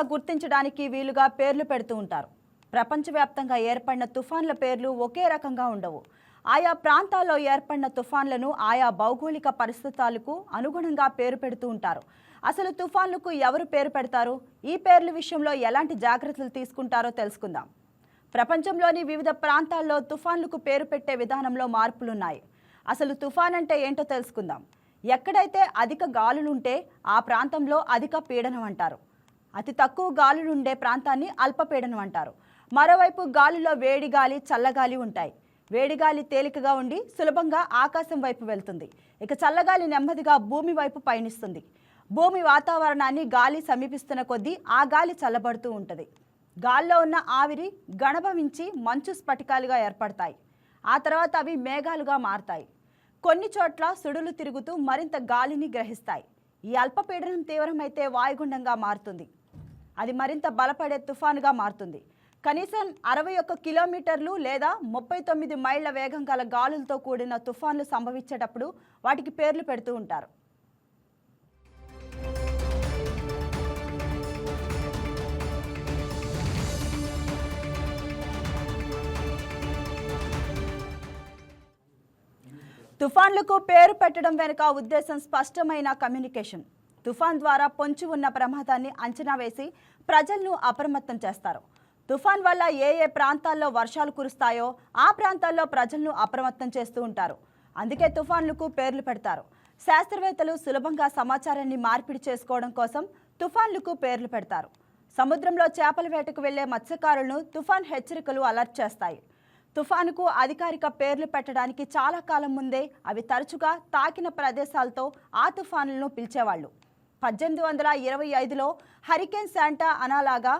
సులభంగా గుర్తించడానికి వీలుగా పేర్లు పెడుతూ ఉంటారు. ప్రపంచవ్యాప్తంగా ఏర్పడిన తుఫాన్ల పేర్లు ఒకే రకంగా ఉండవు. ఆయా ప్రాంతాల్లో ఏర్పడిన తుఫాన్లను ఆయా భౌగోళిక పరిస్థితులకు అనుగుణంగా పేరు పెడుతూ ఉంటారు. అసలు తుఫాన్లకు ఎవరు పేరు పెడతారు? ఈ పేర్ల విషయంలో ఎలాంటి జాగ్రత్తలు తీసుకుంటారో తెలుసుకుందాం. ప్రపంచంలోని వివిధ ప్రాంతాల్లో తుఫాన్లకు పేరు పెట్టే విధానంలో మార్పులున్నాయి. అసలు తుఫాన్ అంటే ఏంటో తెలుసుకుందాం. ఎక్కడైతే అధిక గాలులుంటే ఆ ప్రాంతంలో అధిక పీడనం అంటారు. అతి తక్కువ గాలులుండే ప్రాంతాన్ని అల్పపీడనం అంటారు. మరోవైపు గాలిలో వేడి గాలి చల్లగాలి ఉంటాయి. వేడిగాలి తేలికగా ఉండి సులభంగా ఆకాశం వైపు వెళ్తుంది. ఇక చల్లగాలి నెమ్మదిగా భూమి వైపు పయనిస్తుంది. భూమి వాతావరణాన్ని గాలి సమీపిస్తున్న కొద్దీ ఆ గాలి చల్లబడుతూ ఉంటుంది. గాల్లో ఉన్న ఆవిరి గణభవించి మంచు స్ఫటికాలుగా ఏర్పడతాయి. ఆ తర్వాత అవి మేఘాలుగా మారతాయి. కొన్ని చోట్ల సుడులు తిరుగుతూ మరింత గాలిని గ్రహిస్తాయి. ఈ అల్పపీడనం తీవ్రమైతే వాయుగుండంగా మారుతుంది. అది మరింత బలపడే తుఫానుగా మారుతుంది. కనీసం అరవై ఒక్క కిలోమీటర్లు లేదా ముప్పై తొమ్మిది మైళ్ళ వేగం గల గాలులతో కూడిన తుఫాన్లు సంభవించేటప్పుడు వాటికి పేర్లు పెడుతూ ఉంటారు. తుఫాన్లకు పేరు పెట్టడం వెనుక ఉద్దేశం స్పష్టమైన కమ్యూనికేషన్. తుఫాన్ ద్వారా పొంచి ఉన్న ప్రమాదాన్ని అంచనా వేసి ప్రజలను అప్రమత్తం చేస్తారు. తుఫాన్ వల్ల ఏ ఏ ప్రాంతాల్లో వర్షాలు కురుస్తాయో ఆ ప్రాంతాల్లో ప్రజలను అప్రమత్తం చేస్తూ ఉంటారు. అందుకే తుఫాన్లకు పేర్లు పెడతారు. శాస్త్రవేత్తలు సులభంగా సమాచారాన్ని మార్పిడి చేసుకోవడం కోసం తుఫాన్లకు పేర్లు పెడతారు. సముద్రంలో చేపల వేటకు వెళ్ళే మత్స్యకారులను తుఫాన్ హెచ్చరికలు అలర్ట్ చేస్తాయి. తుఫానుకు అధికారిక పేర్లు పెట్టడానికి చాలా కాలం ముందే అవి తరచుగా తాకిన ప్రదేశాలతో ఆ తుఫానులను పిలిచేవాళ్ళు. పద్దెనిమిది వందల ఇరవై ఐదులో హరికేన్ శాంటా అనాలాగా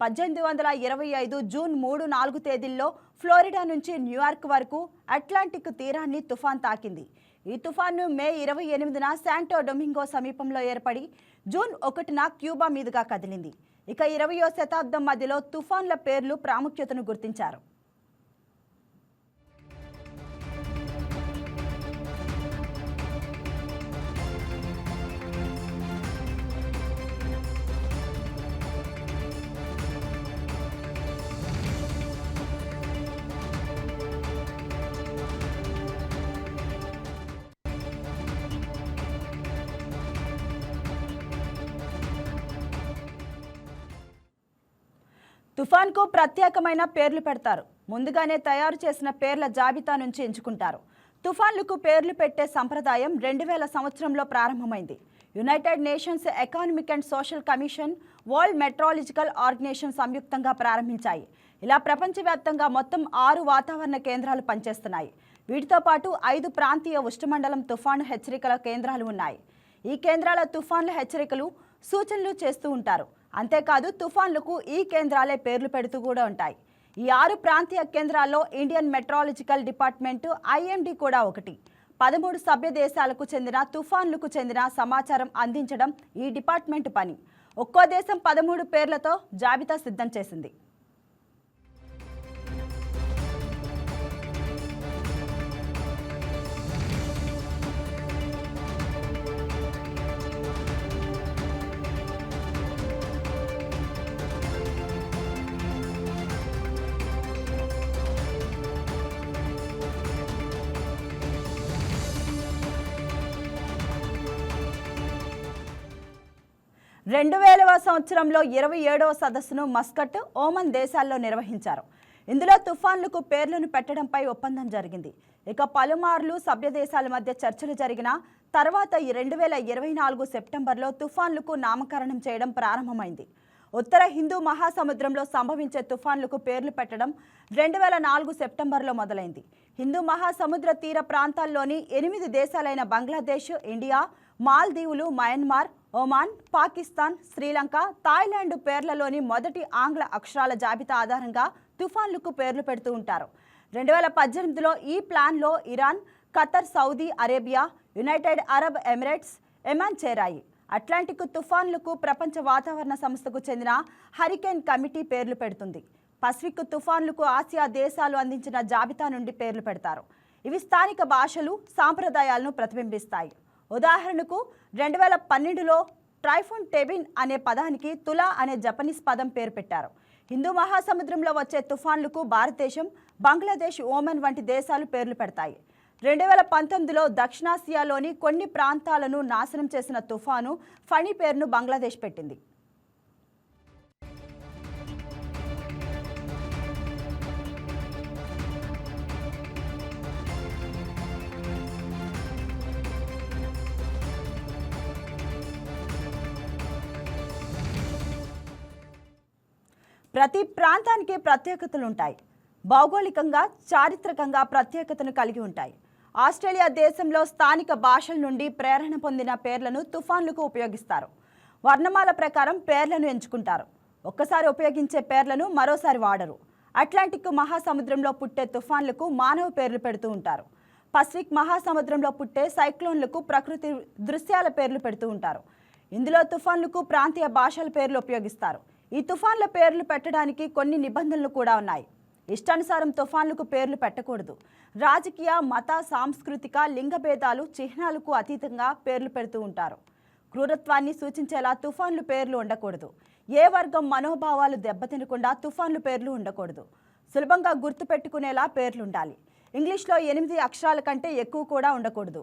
పద్దెనిమిది వందల ఇరవై ఐదు జూన్ మూడు నాలుగు తేదీల్లో ఫ్లోరిడా నుంచి న్యూయార్క్ వరకు అట్లాంటిక్ తీరాన్ని తుఫాన్ తాకింది. ఈ తుఫాను మే ఇరవై ఎనిమిదిన శాంటో డొమింగో సమీపంలో ఏర్పడి జూన్ ఒకటిన క్యూబా మీదుగా కదిలింది. ఇక ఇరవయో శతాబ్దం మధ్యలో తుఫాన్ల పేర్లు ప్రాముఖ్యతను గుర్తించారు. తుఫాన్కు ప్రత్యేకమైన పేర్లు పెడతారు. ముందుగానే తయారు చేసిన పేర్ల జాబితా నుంచి ఎంచుకుంటారు. తుఫాన్లకు పేర్లు పెట్టే సంప్రదాయం రెండు వేల సంవత్సరంలో ప్రారంభమైంది. United Nations Economic and Social Commission World Meteorological Organization సంయుక్తంగా ప్రారంభించాయి. ఇలా ప్రపంచవ్యాప్తంగా మొత్తం ఆరు వాతావరణ కేంద్రాలు పనిచేస్తున్నాయి. వీటితో పాటు ఐదు ప్రాంతీయ ఉష్ణమండలం తుఫాను హెచ్చరికల కేంద్రాలు ఉన్నాయి. ఈ కేంద్రాల తుఫాన్ల హెచ్చరికలు సూచనలు చేస్తూ ఉంటారు. అంతేకాదు తుఫాన్లకు ఈ కేంద్రాలే పేర్లు పెడుతూ కూడా ఉంటాయి. ఈ ఆరు ప్రాంతీయ కేంద్రాల్లో ఇండియన్ మెట్రాలజికల్ డిపార్ట్మెంటు ఐఎండి కూడా ఒకటి. పదమూడు సభ్య దేశాలకు చెందిన తుఫాన్లకు చెందిన సమాచారం అందించడం ఈ డిపార్ట్మెంట్ పని. ఒక్కో దేశం పదమూడు పేర్లతో జాబితా సిద్ధం చేసింది. రెండు వేలవ సంవత్సరంలో ఇరవై ఏడవ సదస్సును మస్కట్ ఓమన్ దేశాల్లో నిర్వహించారు. ఇందులో తుఫాన్లకు పేర్లను పెట్టడంపై ఒప్పందం జరిగింది. ఇక పలుమార్లు సభ్య దేశాల మధ్య చర్చలు జరిగిన తర్వాత ఈ రెండు వేల ఇరవై నాలుగు సెప్టెంబర్లో తుఫాన్లకు నామకరణం చేయడం ప్రారంభమైంది. ఉత్తర హిందూ మహాసముద్రంలో సంభవించే తుఫాన్లకు పేర్లు పెట్టడం రెండు వేల నాలుగు సెప్టెంబర్లో మొదలైంది. హిందూ మహాసముద్ర తీర ప్రాంతాల్లోని ఎనిమిది దేశాలైన Bangladesh India మాల్దీవులు Myanmar Oman Pakistan Sri Lanka Thailand పేర్లలోని మొదటి ఆంగ్ల అక్షరాల జాబితా ఆధారంగా తుఫాన్లకు పేర్లు పెడుతూ ఉంటారు. రెండు వేల పద్దెనిమిదిలో ఈ ప్లాన్లో Iran Qatar Saudi Arabia United Arab Emirates Oman చేరాయి. అట్లాంటిక్ తుఫాన్లకు ప్రపంచ వాతావరణ సంస్థకు చెందిన హరికేన్ కమిటీ పేర్లు పెడుతుంది. పసిఫిక్ తుఫాన్లకు ఆసియా దేశాలు అందించిన జాబితా నుండి పేర్లు పెడతారు. ఇవి స్థానిక భాషలు సాంప్రదాయాలను ప్రతిబింబిస్తాయి. ఉదాహరణకు రెండు వేల పన్నెండులో ట్రైఫోన్ టెబిన్ అనే పదానికి తులా అనే జపనీస్ పదం పేరు పెట్టారు. హిందూ మహాసముద్రంలో వచ్చే తుఫాన్లకు భారతదేశం బంగ్లాదేశ్ ఓమన్ వంటి దేశాలు పేర్లు పెడతాయి. రెండు వేల పంతొమ్మిదిలో దక్షిణాసియాలోని కొన్ని ప్రాంతాలను నాశనం చేసిన తుఫాను ఫణి పేరును బంగ్లాదేశ్ పెట్టింది. ప్రతి ప్రాంతానికి ప్రత్యేకతలు ఉంటాయి. భౌగోళికంగా చారిత్రకంగా ప్రత్యేకతను కలిగి ఉంటాయి. ఆస్ట్రేలియా దేశంలో స్థానిక భాషల నుండి ప్రేరణ పొందిన పేర్లను తుఫాన్లకు ఉపయోగిస్తారు. వర్ణమాల ప్రకారం పేర్లను ఎంచుకుంటారు. ఒక్కసారి ఉపయోగించే పేర్లను మరోసారి వాడరు. అట్లాంటిక్ మహాసముద్రంలో పుట్టే తుఫాన్లకు మానవ పేర్లు పెడుతూ ఉంటారు. పసిఫిక్ మహాసముద్రంలో పుట్టే సైక్లోన్లకు ప్రకృతి దృశ్యాల పేర్లు పెడుతూ ఉంటారు. ఇందులో తుఫాన్లకు ప్రాంతీయ భాషల పేర్లు ఉపయోగిస్తారు. ఈ తుఫాన్ల పేర్లు పెట్టడానికి కొన్ని నిబంధనలు కూడా ఉన్నాయి. ఇష్టానుసారం తుఫాన్లకు పేర్లు పెట్టకూడదు. రాజకీయ మత సాంస్కృతిక లింగభేదాలు చిహ్నాలకు అతీతంగా పేర్లు పెడుతూ ఉంటారు. క్రూరత్వాన్ని సూచించేలా తుఫాన్లు పేర్లు ఉండకూడదు. ఏ వర్గం మనోభావాలు దెబ్బతినకుండా తుఫాన్లు పేర్లు ఉండకూడదు. సులభంగా గుర్తుపెట్టుకునేలా పేర్లు ఉండాలి. ఇంగ్లీష్లో ఎనిమిది అక్షరాల కంటే ఎక్కువ కూడా ఉండకూడదు.